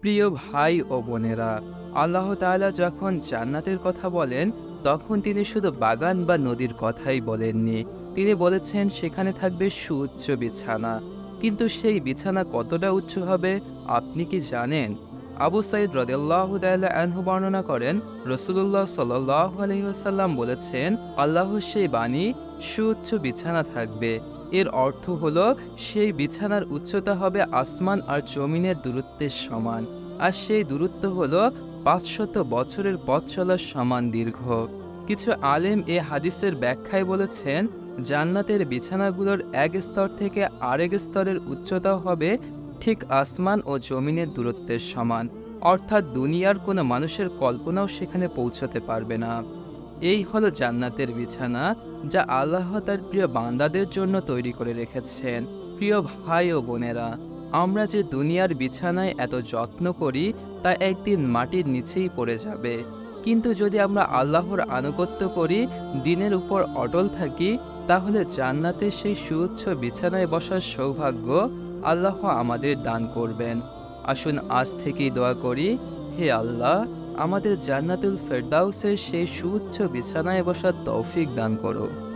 প্রিয় ভাই ও বোনেরা, আল্লাহ তালা যখন জান্নাতের কথা বলেন, তখন তিনি শুধু বাগান বা নদীর কথাই বলেননি। তিনি বলেছেন, সেখানে থাকবে সুউচ্চ বিছানা। কিন্তু সেই বিছানা কতটা উচ্চ হবে, আপনি কি জানেন? আবু সাইদ রদেল্লাহ আনহু বর্ণনা করেন রসুল্লাহ সাল্লাহ আলহিহাসাল্লাম বলেছেন আল্লাহ সেই বাণী সুউচ্চ বিছানা থাকবে। এর অর্থ হল, সেই বিছানার উচ্চতা হবে আসমান আর জমিনের দূরত্বের সমান। আর সেই দূরত্ব হলো পাঁচশত বছরের পথ চলার সমান দীর্ঘ। কিছু আলেম এ হাদিসের ব্যাখ্যায় বলেছেন, জান্নাতের বিছানাগুলোর এক স্তর থেকে আরেক স্তরের উচ্চতা হবে ঠিক আসমান ও জমিনের দূরত্বের সমান, অর্থাৎ দুনিয়ার কোনো মানুষের কল্পনাও সেখানে পৌঁছতে পারবে না। এই হলো জান্নাতের বিছানা, যা আল্লাহ তার প্রিয় বান্দাদের জন্য তৈরি করে রেখেছেন। প্রিয় ভাই ও বোনেরা, আমরা যে দুনিয়ার বিছানায় এত যত্ন করি, তা একদিন মাটির নিচেই পড়ে যাবে। কিন্তু যদি আমরা আল্লাহর আনুগত্য করি, দিনের উপর অটল থাকি, তাহলে জান্নাতের সেই সুউচ্চ বিছানায় বসার সৌভাগ্য আল্লাহ আমাদের দান করবেন। আসুন আজ থেকেই দোয়া করি, হে আল্লাহ, আমাদের জান্নাতুল ফেরদাউসের সেই সুচ্ছ বিছানায় বসার তৌফিক দান করো।